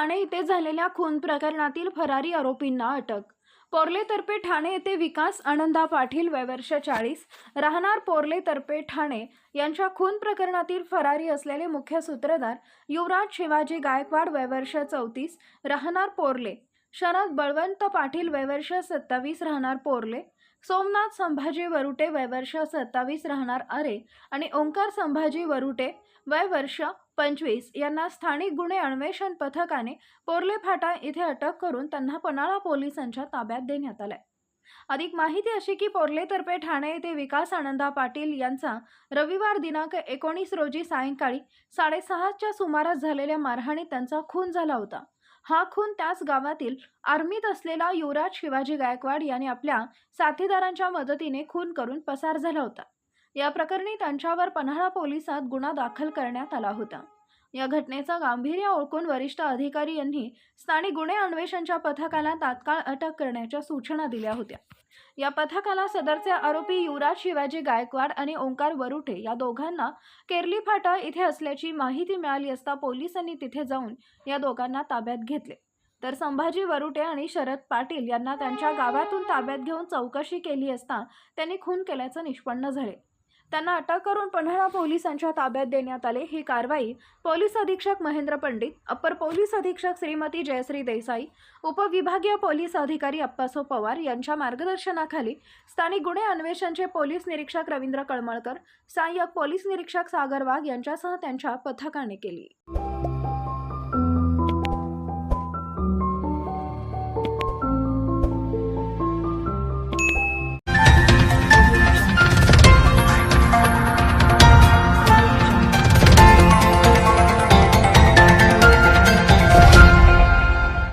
ठाणे येथे झालेल्या खून प्रकरणातील फरारी आरोपींना अटक. पोर्लेतर्फे ठाणे येथे विकास आनंदा पाटील वयवर्ष चाळीस राहणार पोर्लेतर्फे ठाणे यांच्या खून प्रकरणातील फरारी असलेले मुख्य सूत्रधार युवराज शिवाजी गायकवाड वयवर्ष चौतीस राहणार पोर्ले. शरद बळवंत पाटील वयवर्ष सत्तावीस राहणार पोर्ले. सोमनाथ संभाजी वरुटे वयवर्ष सत्तावीस राहणार अरे आणि ओंकार संभाजी वरुटे वय वर्ष पंचवीस यांना स्थानिक गुन्हे अन्वेषण पथकाने पोर्ले फाटा इथे अटक करून त्यांना पन्हाळा पोलिसांच्या ताब्यात देण्यात आलंय. अधिक माहिती अशी की पोर्लेतर्फे ठाणे येथे विकास आनंदा पाटील यांचा रविवार दिनांक एकोणीस रोजी सायंकाळी साडेसहाच्या सुमारास झालेल्या मारहाणीत त्यांचा खून झाला होता. हा खून त्याच गावातील आर्मीत असलेला युवराज शिवाजी गायकवाड याने आपल्या साथीदारांच्या मदतीने खून करून पसार झाला होता. या प्रकरणी त्यांच्यावर पन्हाळा पोलिसात गुन्हा दाखल करण्यात आला होता. या घटनेचं गांभीर्य ओळखून वरिष्ठ अधिकारी यांनी स्थानिक गुन्हे अन्वेषणच्या पथकाला तात्काळ अटक करण्याच्या सूचना दिल्या होत्या. या पथकाला सदरचे आरोपी युवराज शिवाजी गायकवाड आणि ओंकार वरुटे या दोघांना केरली फाटा इथे असल्याची माहिती मिळाली असता पोलिसांनी तिथे जाऊन या दोघांना ताब्यात घेतले. तर संभाजी वरुटे आणि शरद पाटील यांना त्यांच्या गावातून ताब्यात घेऊन चौकशी केली असता त्यांनी खून केल्याचं निष्पन्न झाले. त्यांना अटक करून पन्हाळा पोलिसांच्या ताब्यात देण्यात आले. ही कारवाई पोलीस अधीक्षक महेंद्र पंडित अप्पर पोलीस अधीक्षक श्रीमती जयश्री देसाई उपविभागीय पोलीस अधिकारी अप्पासो पवार यांच्या मार्गदर्शनाखाली स्थानिक गुन्हे अन्वेषणचे पोलीस निरीक्षक रवींद्र कळमळकर सहाय्यक पोलीस निरीक्षक सागर वाघ यांच्यासह त्यांच्या पथकाने केली.